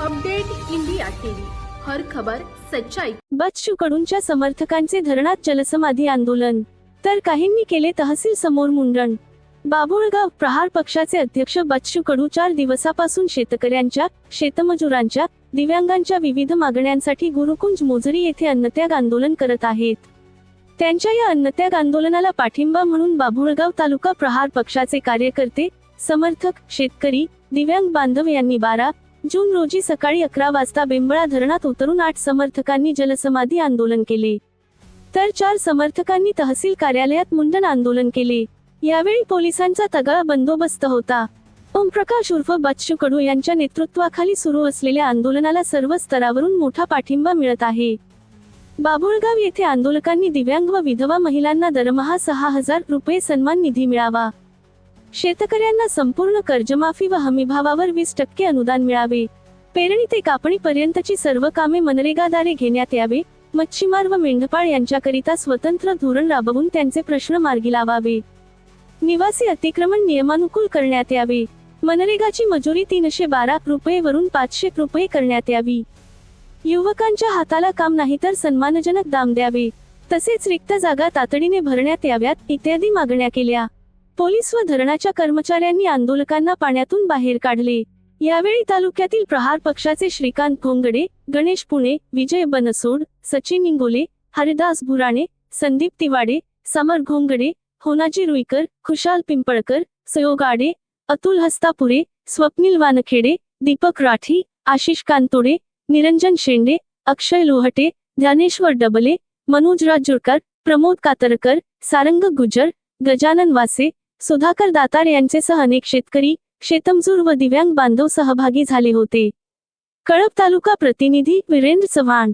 Update India TV. हर खबर सच्चाई. बच्चू कडूंच्या समर्थकांचे धरणात जलसमाधी आंदोलन. तर काहींनी केले तहसील समोर मुंडण. बाभुळगाव प्रहार पक्षाचे अध्यक्ष बच्चू कडू चार दिवसापासून शेतकऱ्यांच्या शेतमजुरांच्या दिव्यांगांच्या विविध मागण्यांसाठी गुरुकुंज मोझरी येथे अन्नत्याग आंदोलन करत आहेत. त्यांच्या या अन्नत्याग आंदोलनाला पाठिंबा म्हणून बाभुळगाव तालुका प्रहार पक्षाचे कार्यकर्ते समर्थक शेतकरी दिव्यांग बांधव यांनी बारा जून रोजी सकाळी अकरा वाजता बेंबळा धरणात उतरून आठ समर्थकांनी जलसमाधी आंदोलन केले. तर चार समर्थकांनी तहसील कार्यालयात मुंडन आंदोलन केले. यावेळी पोलिसांचा तगळा बंदोबस्त होता. ओमप्रकाश उर्फ बच्चू कडू यांच्या नेतृत्वाखाली सुरू असलेल्या आंदोलनाला सर्व स्तरावरून मोठा पाठिंबा मिळत आहे. बाभुळगाव येथे आंदोलकांनी दिव्यांग व विधवा महिलांना दरमहा सहा हजार रुपये सन्मान निधी मिळावा. शेतकऱ्यांना संपूर्ण कर्जमाफी व हमीभावावर वीस टक्के अनुदान मिळावे. पेरणी ते कापणीपर्यंतची सर्व कामे मनरेगाद्वारे घेण्यात यावे. मच्छीमार व मेंढपाळ यांच्याकरिता स्वतंत्र धोरण राबवून त्यांचे प्रश्न मार्गी लावावे. निवासी अतिक्रमण नियमानुकूल करण्यात यावे. मनरेगाची मजुरी तीनशे बारा रुपये वरून पाचशे रुपये करण्यात यावी. युवकांच्या हाताला काम नाही तर सन्मानजनक दाम द्यावे. तसेच रिक्त जागा तातडीने भरण्यात याव्यात इत्यादी मागण्या केल्या. पोलीस व धरणाच्या कर्मचाऱ्यांनी आंदोलकांना पाण्यातून बाहेर काढले. यावेळी तालुक्यातील प्रहार पक्षाचे श्रीकांत भोंगडे गणेश पुणे विजय बनसोड सचिन इंगोले हरिदास बुराणे संदीप तिवाडे समर घोंगडे होनाजी रुईकर खुशाल पिंपळकर सयोगाडे अतुल हस्तापुरे स्वप्नील वानखेडे दीपक राठी आशिष कांतोडे निरंजन शेंडे अक्षय लोहटे ज्ञानेश्वर डबले मनोज राजुरकर प्रमोद कातरकर सारंग गुजर गजानन वासे सुधाकर दातार यांचेसह अनेक शेतकरी शेतमजूर व दिव्यांग बांधव सहभागी झाले होते. कळप तालुका प्रतिनिधी वीरेंद्र चव्हाण